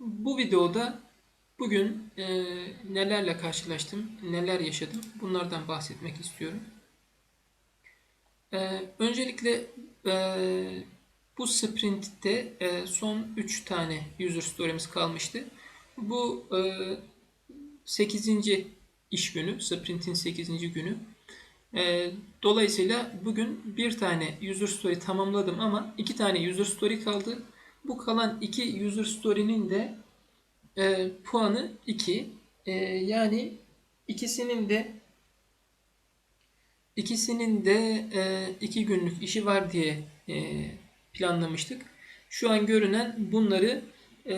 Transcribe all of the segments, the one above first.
Bu videoda bugün e, nelerle karşılaştım, neler yaşadım bunlardan bahsetmek istiyorum. E, öncelikle e, bu sprintte e, son 3 tane user story'miz kalmıştı. Bu e, 8. iş günü, sprintin 8. günü. E, dolayısıyla bugün bir tane user story tamamladım ama iki tane user story kaldı. Bu kalan iki user story'nin de e, puanı 2. E, yani ikisinin de ikisinin de e, iki günlük işi var diye e, planlamıştık. Şu an görünen bunları e,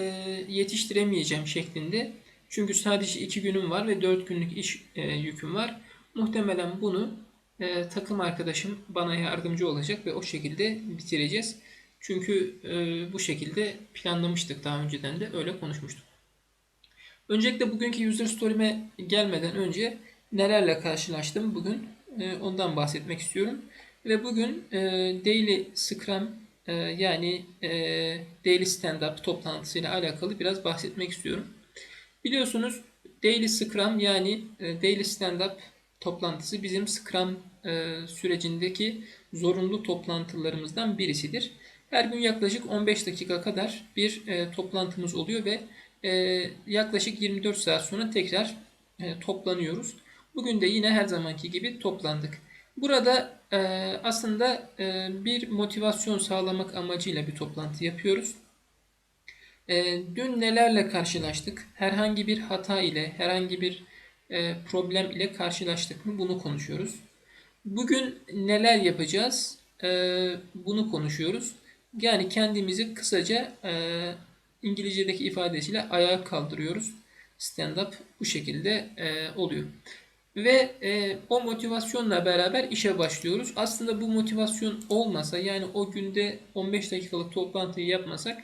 yetiştiremeyeceğim şeklinde. Çünkü sadece iki günüm var ve dört günlük iş e, yüküm var. Muhtemelen bunu e, takım arkadaşım bana yardımcı olacak ve o şekilde bitireceğiz. Çünkü e, bu şekilde planlamıştık daha önceden de öyle konuşmuştuk. Öncelikle bugünkü user story'me gelmeden önce nelerle karşılaştım bugün e, ondan bahsetmek istiyorum. Ve bugün e, Daily Scrum e, yani e, Daily Stand-Up toplantısıyla alakalı biraz bahsetmek istiyorum. Biliyorsunuz Daily Scrum yani e, Daily Stand-Up toplantısı bizim Scrum e, sürecindeki zorunlu toplantılarımızdan birisidir. Her gün yaklaşık 15 dakika kadar bir e, toplantımız oluyor ve e, yaklaşık 24 saat sonra tekrar e, toplanıyoruz. Bugün de yine her zamanki gibi toplandık. Burada e, aslında e, bir motivasyon sağlamak amacıyla bir toplantı yapıyoruz. E, dün nelerle karşılaştık? Herhangi bir hata ile, herhangi bir e, problem ile karşılaştık mı? Bunu konuşuyoruz. Bugün neler yapacağız? E, bunu konuşuyoruz. Yani kendimizi kısaca e, İngilizce'deki ifadesiyle ayağa kaldırıyoruz. Stand up bu şekilde e, oluyor. Ve e, o motivasyonla beraber işe başlıyoruz. Aslında bu motivasyon olmasa yani o günde 15 dakikalık toplantıyı yapmasak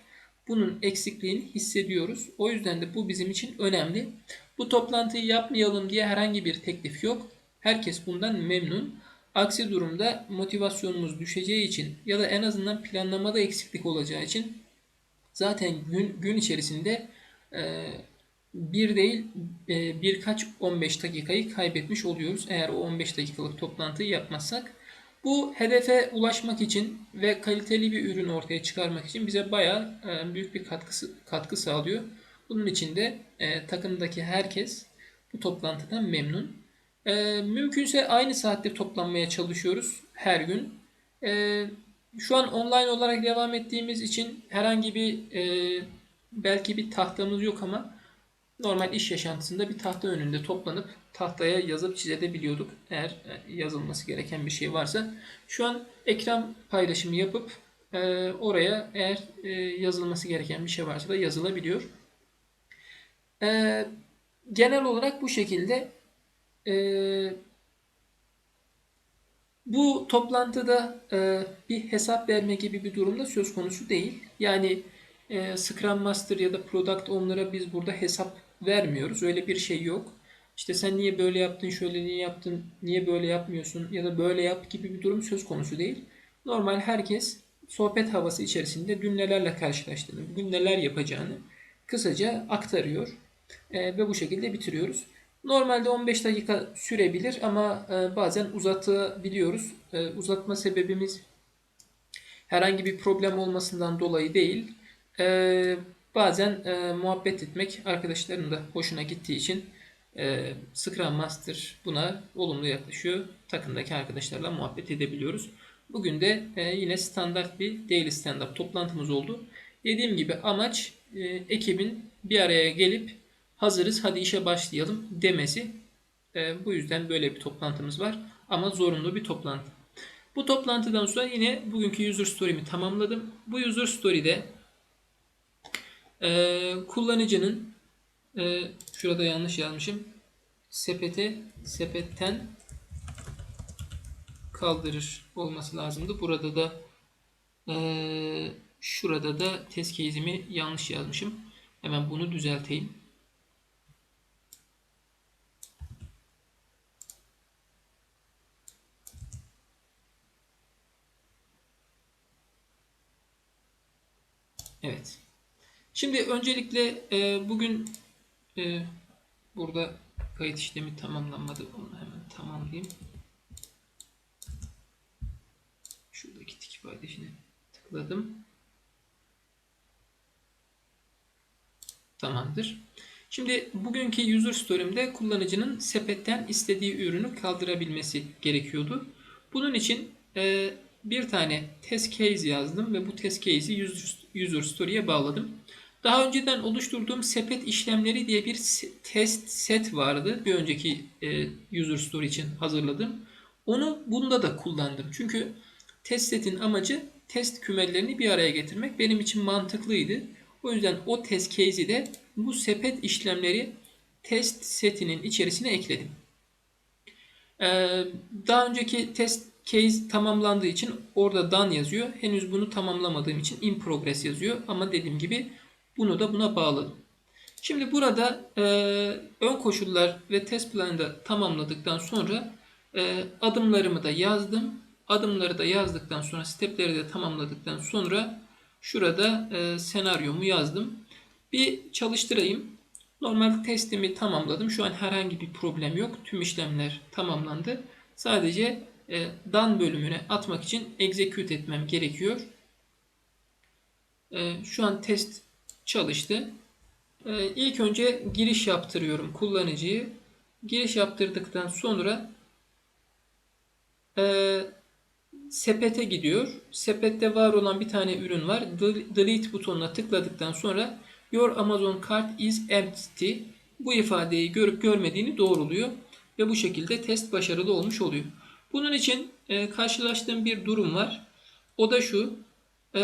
bunun eksikliğini hissediyoruz. O yüzden de bu bizim için önemli. Bu toplantıyı yapmayalım diye herhangi bir teklif yok. Herkes bundan memnun. Aksi durumda motivasyonumuz düşeceği için ya da en azından planlamada eksiklik olacağı için zaten gün, gün içerisinde e, bir değil e, birkaç 15 dakikayı kaybetmiş oluyoruz eğer o 15 dakikalık toplantıyı yapmazsak. Bu hedefe ulaşmak için ve kaliteli bir ürün ortaya çıkarmak için bize bayağı e, büyük bir katkısı, katkı sağlıyor. Bunun için de e, takımdaki herkes bu toplantıdan memnun. E, mümkünse aynı saatte toplanmaya çalışıyoruz her gün. E, şu an online olarak devam ettiğimiz için herhangi bir e, belki bir tahtamız yok ama normal iş yaşantısında bir tahta önünde toplanıp tahtaya yazıp çizebiliyorduk. Eğer e, yazılması gereken bir şey varsa. Şu an ekran paylaşımı yapıp e, oraya eğer e, yazılması gereken bir şey varsa da yazılabiliyor. E, genel olarak bu şekilde e, bu toplantıda e, bir hesap verme gibi bir durumda söz konusu değil. Yani e, Scrum Master ya da Product Owner'a biz burada hesap vermiyoruz. Öyle bir şey yok. İşte sen niye böyle yaptın, şöyle niye yaptın, niye böyle yapmıyorsun ya da böyle yap gibi bir durum söz konusu değil. Normal herkes sohbet havası içerisinde dün nelerle karşılaştığını, bugün neler yapacağını kısaca aktarıyor. E, ve bu şekilde bitiriyoruz. Normalde 15 dakika sürebilir ama e, bazen uzatabiliyoruz. E, uzatma sebebimiz herhangi bir problem olmasından dolayı değil. E, bazen muhabbet etmek arkadaşların da hoşuna gittiği için Scrum Master buna olumlu yaklaşıyor. Takımdaki arkadaşlarla muhabbet edebiliyoruz. Bugün de yine standart bir daily stand-up toplantımız oldu. Dediğim gibi amaç ekibin bir araya gelip hazırız hadi işe başlayalım demesi. E, bu yüzden böyle bir toplantımız var ama zorunlu bir toplantı. Bu toplantıdan sonra yine bugünkü user story'mi tamamladım. Bu user story'de e, kullanıcının e, şurada yanlış yazmışım. Sepete sepetten kaldırır olması lazımdı. Burada da e, şurada da test case'imi yanlış yazmışım. Hemen bunu düzelteyim. Evet. Şimdi öncelikle e, bugün e, burada kayıt işlemi tamamlanmadı. Onu hemen tamamlayayım. Şuradaki tik paylaşını tıkladım. Tamamdır. Şimdi bugünkü user story'imde kullanıcının sepetten istediği ürünü kaldırabilmesi gerekiyordu. Bunun için e, bir tane test case yazdım ve bu test case'i user, user story'e bağladım. Daha önceden oluşturduğum sepet işlemleri diye bir test set vardı. Bir önceki e, user story için hazırladım. Onu bunda da kullandım. Çünkü test setin amacı test kümelerini bir araya getirmek benim için mantıklıydı. O yüzden o test case'i de bu sepet işlemleri test setinin içerisine ekledim. Ee, daha önceki test case tamamlandığı için orada done yazıyor. Henüz bunu tamamlamadığım için in progress yazıyor. Ama dediğim gibi bunu da buna bağladım. Şimdi burada e, ön koşullar ve test planı da tamamladıktan sonra e, adımlarımı da yazdım. Adımları da yazdıktan sonra stepleri de tamamladıktan sonra şurada e, senaryomu yazdım. Bir çalıştırayım. Normal testimi tamamladım. Şu an herhangi bir problem yok. Tüm işlemler tamamlandı. Sadece e, done bölümüne atmak için execute etmem gerekiyor. E, şu an test çalıştı. E, ilk önce giriş yaptırıyorum kullanıcıyı. Giriş yaptırdıktan sonra e, sepete gidiyor. Sepette var olan bir tane ürün var. Delete butonuna tıkladıktan sonra Your Amazon cart is empty. Bu ifadeyi görüp görmediğini doğruluyor. Ve bu şekilde test başarılı olmuş oluyor. Bunun için e, karşılaştığım bir durum var. O da şu. E,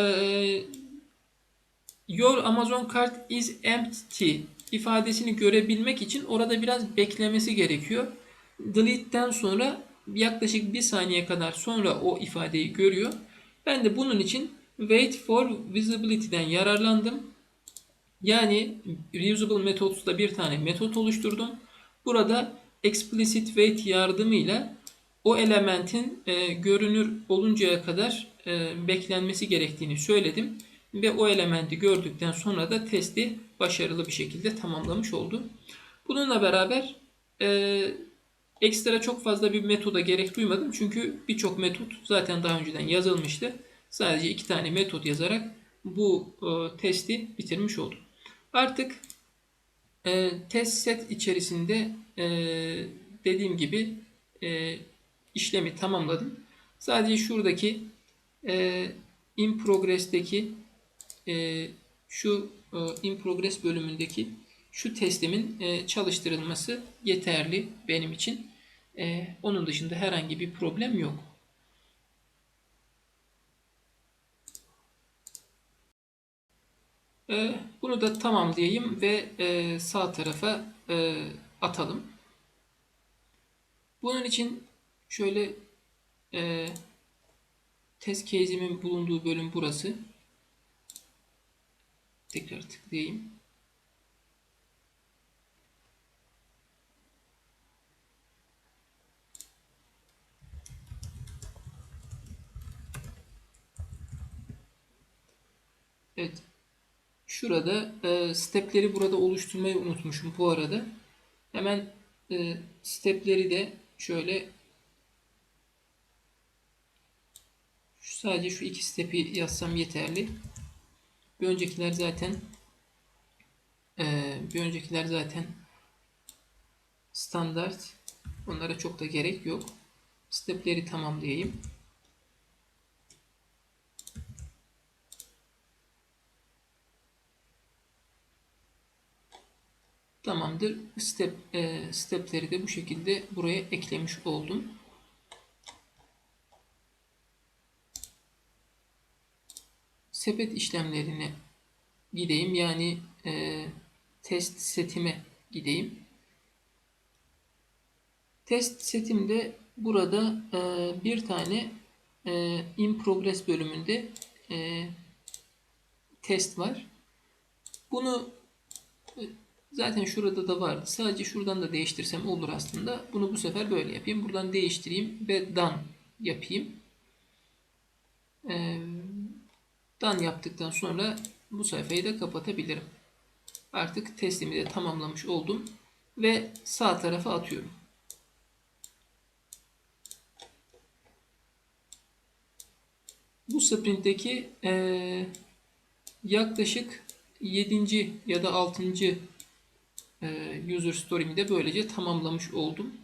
Your Amazon cart is empty ifadesini görebilmek için orada biraz beklemesi gerekiyor. Delete'den sonra yaklaşık bir saniye kadar sonra o ifadeyi görüyor. Ben de bunun için wait for visibility'den yararlandım. Yani reusable methods'ta bir tane metot oluşturdum. Burada explicit wait yardımıyla o elementin e, görünür oluncaya kadar e, beklenmesi gerektiğini söyledim. Ve o elementi gördükten sonra da testi başarılı bir şekilde tamamlamış oldu. Bununla beraber e, ekstra çok fazla bir metoda gerek duymadım. Çünkü birçok metot zaten daha önceden yazılmıştı. Sadece iki tane metot yazarak bu e, testi bitirmiş oldum. Artık e, test set içerisinde e, dediğim gibi e, işlemi tamamladım. Sadece şuradaki e, in progress'teki e, şu e, in progress bölümündeki şu testimin e, çalıştırılması yeterli benim için. E, onun dışında herhangi bir problem yok. E, bunu da tamamlayayım ve e, sağ tarafa e, atalım. Bunun için şöyle e, test case'imin bulunduğu bölüm burası. Tekrar tıklayayım. Evet. Şurada e, stepleri burada oluşturmayı unutmuşum bu arada. Hemen e, stepleri de şöyle sadece şu iki stepi yazsam yeterli. Bir öncekiler zaten e, bir öncekiler zaten standart. Onlara çok da gerek yok. Stepleri tamamlayayım. Tamamdır. Step, e, stepleri de bu şekilde buraya eklemiş oldum. Sepet işlemlerine gideyim. Yani e, test setime gideyim. Test setimde burada e, bir tane e, in progress bölümünde e, test var. Bunu Zaten şurada da vardı. Sadece şuradan da değiştirsem olur aslında. Bunu bu sefer böyle yapayım. Buradan değiştireyim ve done yapayım. Ee, done yaptıktan sonra bu sayfayı da kapatabilirim. Artık testimi de tamamlamış oldum ve sağ tarafa atıyorum. Bu sprintteki eee, yaklaşık 7. ya da 6. eee, user story'mi de böylece tamamlamış oldum.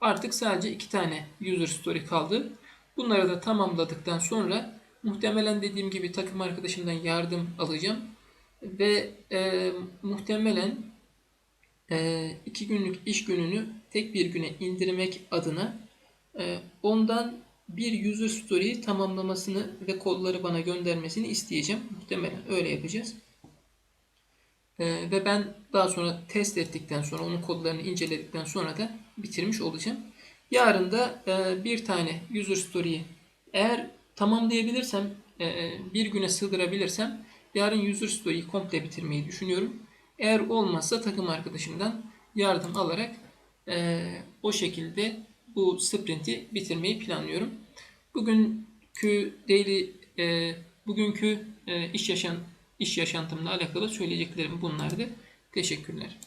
Artık sadece iki tane user story kaldı. Bunları da tamamladıktan sonra muhtemelen dediğim gibi takım arkadaşımdan yardım alacağım. Ve eee, muhtemelen eee, iki günlük iş gününü tek bir güne indirmek adına eee, ondan bir user story'yi tamamlamasını ve kodları bana göndermesini isteyeceğim. Muhtemelen öyle yapacağız. Ee, ve ben daha sonra test ettikten sonra onun kodlarını inceledikten sonra da bitirmiş olacağım. Yarın da e, bir tane user story'yi eğer tamamlayabilirsem e, bir güne sığdırabilirsem yarın user story'yi komple bitirmeyi düşünüyorum. Eğer olmazsa takım arkadaşımdan yardım alarak e, o şekilde bu sprinti bitirmeyi planlıyorum. Bugünkü daily e, bugünkü e, iş yaşan iş yaşantımla alakalı söyleyeceklerim bunlardı. Teşekkürler.